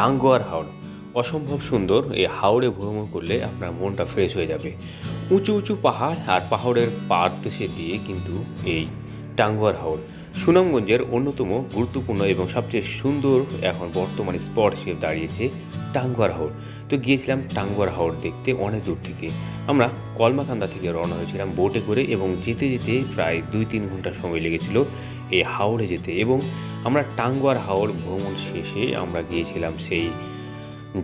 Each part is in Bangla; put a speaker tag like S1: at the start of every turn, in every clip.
S1: টাঙ্গুয়ার হাওড়। অসম্ভব সুন্দর এই হাওড়ে ভ্রমণ করলে আপনার মনটা ফ্রেশ হয়ে যাবে। উঁচু উঁচু পাহাড় আর পাহাড়ের পাড় দেশে দিয়ে কিন্তু এই টাঙ্গুয়ার হাওড়। সুনামগঞ্জের অন্যতম গুরুত্বপূর্ণ এবং সবচেয়ে সুন্দর এখন বর্তমানে স্পট হিসেবে দাঁড়িয়েছে টাঙ্গুয়ার হাওড়। তো গিয়েছিলাম টাঙ্গুয়ার হাওড় দেখতে অনেক দূর থেকে। আমরা কলমাকান্দা থেকে রওনা হয়েছিলাম বোটে করে এবং যেতে যেতে প্রায় দুই তিন ঘণ্টা সময় লেগেছিল এই হাওড়ে যেতে এবং আমরা টাঙ্গুয়ার হাওড় ভ্রমণ শেষে আমরা গিয়েছিলাম সেই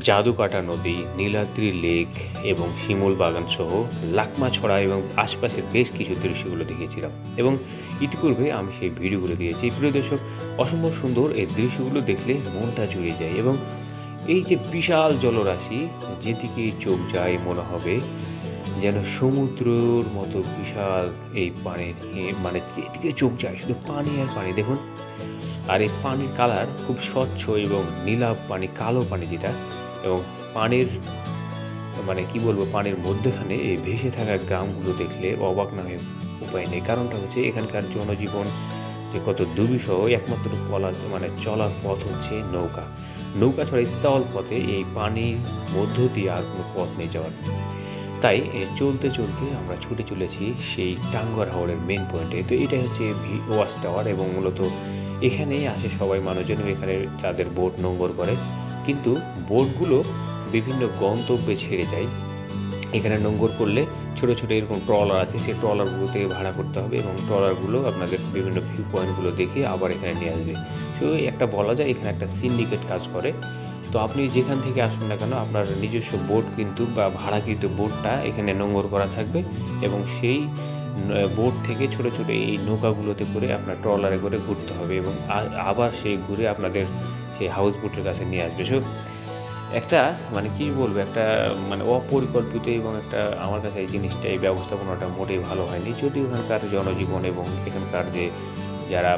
S1: জাদুকাটা নদী, নীলাদ্রি লেক এবং শিমুল বাগান সহ লাকমা ছড়া এবং আশপাশের বেশ কিছু দৃশ্যগুলো দেখেছিলাম। এবং ইতিপূর্বে আমি সেই ভিডিওগুলো দিয়েছি। প্রিয় দর্শক, অসম্ভব সুন্দর এই দৃশ্যগুলো দেখলে মনটা জুড়ে যায় এবং এই যে বিশাল জলরাশি, যেদিকে চোখ যায় মনে হবে যেন সমুদ্রর মতো বিশাল এই পানির মানে যেদিকে চোখ যায়, শুধু পানি আর পানি। দেখুন আর এই পানির কালার খুব স্বচ্ছ এবং নীলাভ পানি, কালো পানি যেটা, এবং পানির মানে কি বলব, পানির মধ্যেখানে এই ভেসে থাকা গ্রামগুলো দেখলে অবাক না হয়ে উপায় নেই। কারণটা হচ্ছে এখানকার জনজীবন যে কত দুর্বিষহ, একমাত্র বলা মানে চলার পথ হচ্ছে নৌকা। নৌকা ছাড়া স্থল পথে এই পানির মধ্য দিয়ে আর কোনো পথ নেই যাওয়ার। তাই চলতে চলতে আমরা ছুটে চলেছি সেই টাঙ্গর হাওড়ের মেন পয়েন্টে তো এটাই হচ্ছে ভি ওয়াচ টাওয়ার এবং মূলত এখানেই আসে সবাই মানুষজন এখানে তাদের বোট নোঙ্গর করে। কিন্তু বোটগুলো বিভিন্ন গন্তব্যে ছেড়ে যায়। এখানে নোঙ্গর করলে ছোটো ছোটো এরকম ট্রলার আছে, সেই ট্রলারগুলো থেকে ভাড়া করতে হবে এবং ট্রলারগুলো আপনাদের বিভিন্ন ভিউ পয়েন্টগুলো দেখে আবার এখানে নিয়ে আসবে। তো একটা বলা যায়, এখানে একটা সিন্ডিকেট কাজ করে। তো আপনি যেখান থেকে আসুন না কেন, আপনার নিজস্ব বোট কিন্তু বা ভাড়াকৃত বোটটা এখানে নোঙ্গর করা থাকবে এবং সেই বোট থেকে ছোট ছোট এই নৌকাগুলোতে করে আপনার ট্রলারে করে ঘুরতে হবে এবং আবার সেই ঘুরে আপনাদের সেই হাউস বোটের কাছে নিয়ে আসবে। সো একটা মানে কি বলব, একটা মানে অপরিকল্পিত এবং একটা আমার কাছে এই জিনিসটা, এই ব্যবস্থাপনাটা মোটেই ভালো হয়নি। যদি এখানকার জনজীবন এবং এখানকার যে যারা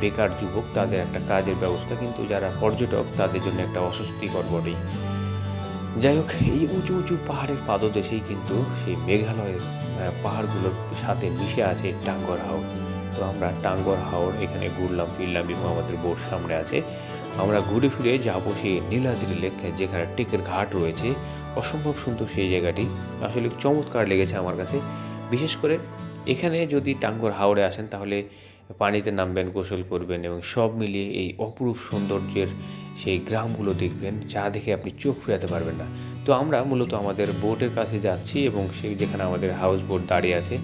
S1: বেকার যুবক, তাদের একটা কাজের ব্যবস্থা, কিন্তু যারা পর্যটক, তাদের জন্য একটা অস্বস্তিকর বটেই। যাই হোক, এই উঁচু উঁচু পাহাড়ের পাদদেশেই কিন্তু সেই মেঘালয়ের পাহাড়গুলোর সাথে মিশে আছে টাঙ্গর হাওড় তো আমরা টাঙ্গর হাওড় এখানে ঘুরলাম, ফিরলাম এবং আমাদের বোর্ড সামনে আছে। আমরা ঘুরে ফিরে যাব সেই নীলাদ্রি লেক যেখানে টেকের ঘাট রয়েছে। অসম্ভব সুন্দর সেই জায়গাটি। আসলে চমৎকার লেগেছে আমার কাছে। বিশেষ করে এখানে যদি টাঙ্গর হাওড়ে আসেন তাহলে পানিতে নামবেন, গোসল করবেন এবং সব মিলিয়ে এই অপরূপ সৌন্দর্যের সেই গ্রামগুলো দেখবেন, যা দেখে আপনি চোখ ফেরাতে পারবেন না। তো আমরা মূলত আমাদের বোটের কাছে যাচ্ছি এবং সেই যেখানে আমাদের হাউস বোট দাঁড়িয়ে আছে,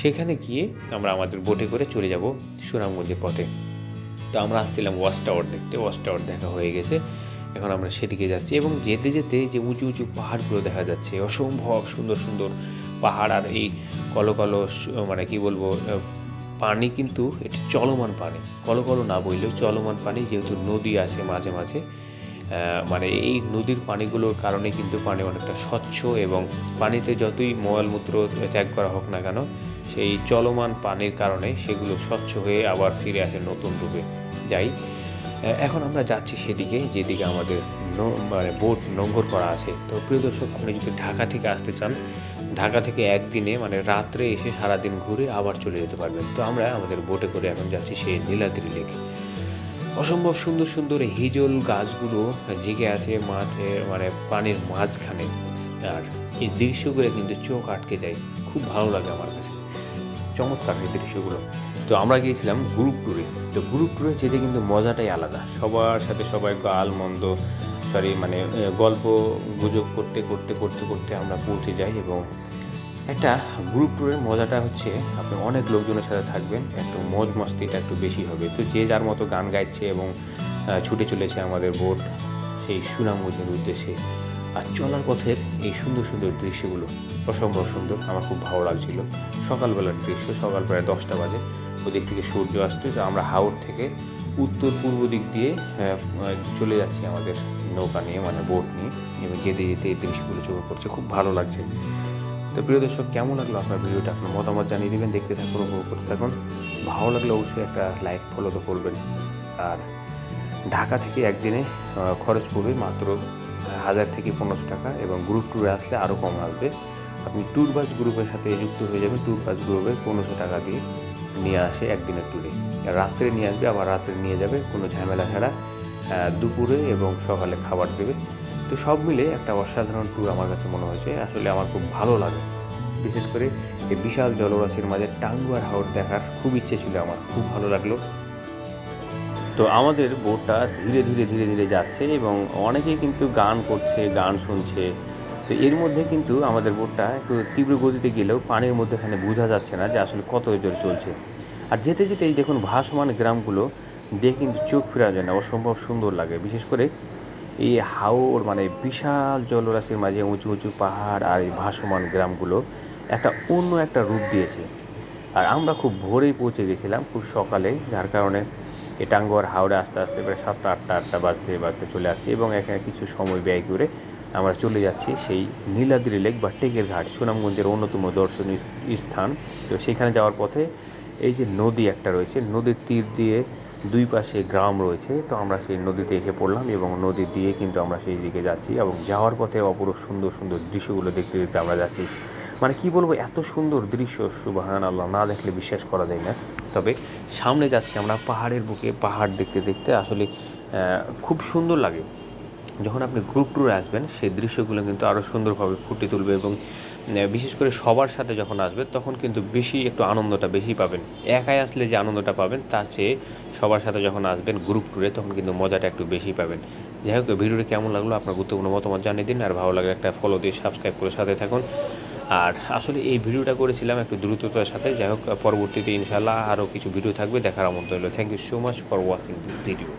S1: সেখানে গিয়ে আমরা আমাদের বোটে করে চলে যাব সুনামগঞ্জের পথে। তো আমরা আসছিলাম ওয়াচ টাওয়ার দেখতে ওয়াচ টাওয়ার দেখা হয়ে গেছে। এখন আমরা সেদিকে যাচ্ছি এবং যেতে যেতে যে উঁচু উঁচু পাহাড়গুলো দেখা যাচ্ছে, অসম্ভব সুন্দর সুন্দর পাহাড় আর এই কলো কলো মানে কি বলব পানি কিন্তু এটি চলমান পানি। কলো কলো না বললেও চলমান পানি, যেহেতু নদী আছে মাঝে মাঝে মানে এই নদীর পানিগুলোর কারণে কিন্তু পানি অনেকটা স্বচ্ছ এবং পানিতে যতই মলমূত্র ত্যাগ করা হোক না কেন, সেই চলমান পানির কারণে সেগুলো স্বচ্ছ হয়ে আবার ফিরে আসে নতুন রূপে। যাই এখন আমরা যাচ্ছি সেদিকে, যেদিকে আমাদের মানে বোট নোঙ্গর করা আছে। তো প্রিয় দর্শক, আপনি যদি ঢাকা থেকে আসতে চান, ঢাকা থেকে একদিনে মানে রাত্রে এসে সারাদিন ঘুরে আবার চলে যেতে পারবেন। তো আমরা আমাদের বোটে করে এখন যাচ্ছি সেই নীলাদ্রি লেকে। অসম্ভব সুন্দর সুন্দর হিজল গাছগুলো জেগে আছে মাঠে মানে পানির মাঝখানে। আর এই দৃশ্যগুলো কিন্তু চোখ আটকে যায়। খুব ভালো লাগে আমার কাছে। চমৎকার এই দৃশ্যগুলো তো আমরা গিয়েছিলাম গ্রুপ ট্যুরে তো গ্রুপ ট্যুরে যেতে কিন্তু মজাটাই আলাদা। সবার সাথে সবাই গাল মন্দ সরি মানে গল্প গুজব করতে করতে করতে করতে আমরা পৌঁছে যাই এবং একটা গ্রুপ ট্যুরের মজাটা হচ্ছে আপনি অনেক লোকজনের সাথে থাকবেন, একটু মজ মস্তিটা একটু বেশি হবে। তো যে যার মতো গান গাইছে এবং ছুটে চলেছে আমাদের বোট সেই সুনামগঞ্জের উদ্দেশ্যে। আর চলার পথের এই সুন্দর সুন্দর দৃশ্যগুলো অসম্ভব সুন্দর, আমার খুব ভালো লাগছিল। সকালবেলার দৃশ্য, সকাল প্রায় দশটা বাজে। ওদিক থেকে সূর্য আসছে, তো আমরা হাওড় থেকে উত্তর পূর্ব দিক দিয়ে চলে যাচ্ছি আমাদের নৌকা নিয়ে মানে বোট নিয়ে। এবং যেতে যেতে এই দৃশ্যগুলো চোখে পড়ছে, খুব ভালো লাগছে। তো প্রিয় দর্শক, কেমন লাগল আপনার ভিডিওটা? আপনার মতামত জানিয়ে দেবেন, দেখতে থাকুন, উপভোগ করতে থাকুন। ভালো লাগলে অবশ্যই একটা লাইক ফলো তো করবেন। আর ঢাকা থেকে একদিনে খরচ পড়বে মাত্র হাজার থেকে পনেরোশো টাকা এবং গ্রুপ ট্যুরে আসলে আরও কম আসবে আপনি ট্যুর বাস গ্রুপের সাথে যুক্ত হয়ে যাবেন। ট্যুর বাস গ্রুপে পনেরোশো টাকা দিয়ে নিয়ে আসে একদিনের ট্যুরে রাত্রে নিয়ে আসবে, আবার রাত্রে নিয়ে যাবে, কোনো ঝামেলা ছাড়া দুপুরে এবং সকালে খাবার দেবে। তো সব মিলে একটা অসাধারণ ট্যুর আমার কাছে মনে হয়েছে। আসলে আমার খুব ভালো লাগে। বিশেষ করে এই বিশাল জলরাশির মাঝে টাঙ্গুয়ার হাওর দেখার খুব ইচ্ছে ছিল আমার। খুব ভালো লাগল। তো আমাদের বোটটা ধীরে ধীরে ধীরে ধীরে যাচ্ছে এবং অনেকেই কিন্তু গান করছে, গান শুনছে। তো এর মধ্যে কিন্তু আমাদের বোটটা একটু তীব্র গতিতে গেলেও পানির মধ্যেখানে বোঝা যাচ্ছে না যে আসলে কত জোরে চলছে। আর যেতে যেতে এই দেখুন ভাসমান গ্রামগুলো দেখে কিন্তু চোখ ফেরা যায় না, অসম্ভব সুন্দর লাগে। বিশেষ করে এই হাওর মানে বিশাল জলরাশির মাঝে উঁচু উঁচু পাহাড় আর এই ভাসমান গ্রামগুলো একটা অন্য একটা রূপ দিয়েছে। আর আমরা খুব ভোরেই পৌঁছে গেছিলাম খুব সকালে, যার কারণে এই টাঙ্গুয়ার হাওড়ে আস্তে আস্তে প্রায় সাতটা, আটটা আটটা বাজতে বাজতে চলে আসছি এবং এখানে কিছু সময় ব্যয় করে আমরা চলে যাচ্ছি সেই নীলাদ্রি লেক বা টেকের ঘাট, সুনামগঞ্জের অন্যতম দর্শনীয় স্থান। তো সেখানে যাওয়ার পথে এই যে নদী একটা রয়েছে, নদীর তীর দিয়ে দুই পাশে গ্রাম রয়েছে। তো আমরা সেই নদীতে এসে পড়লাম এবং নদী দিয়ে কিন্তু আমরা সেই দিকে যাচ্ছি এবং যাওয়ার পথে অপরূপ সুন্দর সুন্দর দৃশ্যগুলো দেখতে দেখতে আমরা যাচ্ছি। মানে কি বলব, এত সুন্দর দৃশ্য সুবাহান আল্লাহ না দেখলে বিশ্বাস করা যায় না। তবে সামনে যাচ্ছি আমরা পাহাড়ের বুকে, পাহাড় দেখতে দেখতে। আসলে খুব সুন্দর লাগে। যখন আপনি গ্রুপ ট্যুরে আসবেন, সেই দৃশ্যগুলো কিন্তু আরও সুন্দরভাবে ফুটে তুলবে এবং বিশেষ করে সবার সাথে যখন আসবে, তখন কিন্তু বেশি একটু আনন্দটা বেশি পাবেন। একাই আসলে যে আনন্দটা পাবেন তার চেয়ে সবার সাথে যখন আসবেন গ্রুপ ট্যুরে তখন কিন্তু মজাটা একটু বেশি পাবেন। যাই হোক, ভিডিওটি কেমন লাগল আপনার গুরুত্বপূর্ণ মতামত জানিয়ে দিন। আর ভালো লাগলে একটা ফলো দিয়ে সাবস্ক্রাইব করে সাথে থাকুন। আর আসলে এই ভিডিওটা করেছিলাম একটু দ্রুততার সাথে। যাই হোক, পরবর্তীতে ইনশাল্লাহ আরও কিছু ভিডিও থাকবে দেখার আমন্ত্রণ thank you so much for watching this video